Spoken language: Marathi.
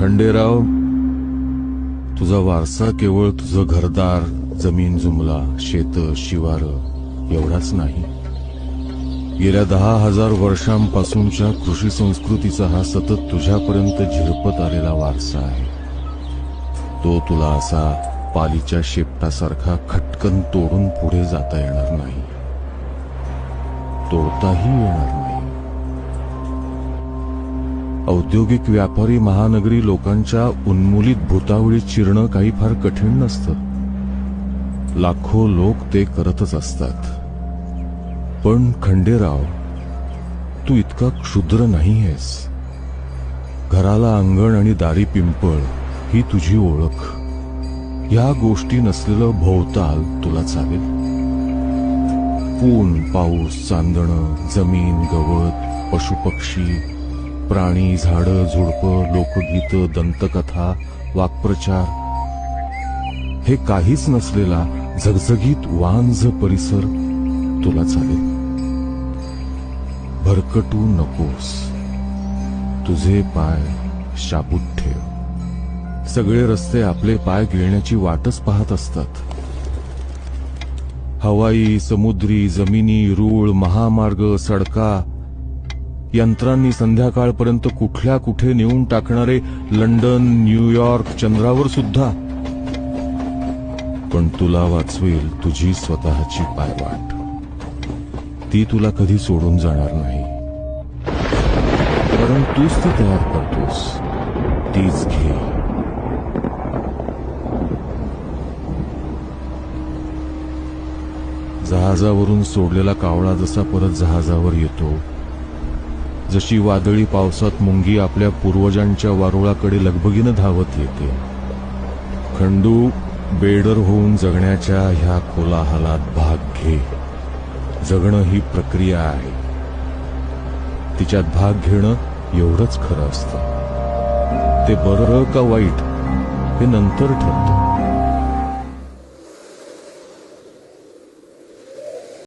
खंडेराव तुझा वारसा केवळ तुझं घरदार जमीन जुमला शेत शिवार एवढाच नाही. गेल्या दहा हजार वर्षांपासूनच्या कृषी संस्कृतीचा हा सतत तुझ्यापर्यंत झिरपत आलेला वारसा आहे. तो तुला असा पालीच्या शेपटासारखा खटकन तोडून पुढे जाता येणार नाही. तोडताही येणार औद्योगिक व्यापारी महानगरी लोकांच्या उन्मूलित भूतावळी चिरणं काही फार कठीण नसतं. लाखो लोक ते करतच असतात. पण खंडेराव तू इतका क्षुद्र नाही आहेस घराला अंगण आणि दारी पिंपळ ही तुझी ओळख. ह्या गोष्टी नसलेलं भोवताल तुला चालेल. ऊन पाऊस चांदणं जमीन गवत पशुपक्षी प्राणी झाडं झुडपं लोकगीत दंतकथा वाक्प्रचार हे काहीच नसलेला झगझगीत वांझ परिसर तुला चालेल. भरकटू नकोस. तुझे पाय शाबूत ठेव. सगळे रस्ते आपले पाय गिळण्याची वाटच पाहत असतात. हवाई समुद्री जमिनी रूळ महामार्ग सडका यंत्रांनी संध्याकाळपर्यंत कुठल्या कुठे नेऊन टाकणारे लंडन न्यूयॉर्क चंद्रावर सुद्धा. पण तुला वाचवेल तुझी स्वतःची पायवाट. ती तुला कधी सोडून जाणार नाही. कारण तूच ती तयार करतोस. तीच घे. जहाजावरून सोडलेला कावळा जसा परत जहाजावर येतो जशी वादळी पावसात मुंगी आपल्या पूर्वजांच्या वारुळाकडे लगबगीनं धावत येते. खंडू बेडर होऊन जगण्याच्या ह्या कोलाहलात भाग घे. जगणं ही प्रक्रिया आहे. तिच्यात भाग घेणं एवढंच खरं असतं. ते बरं का वाईट हे नंतर ठरतं.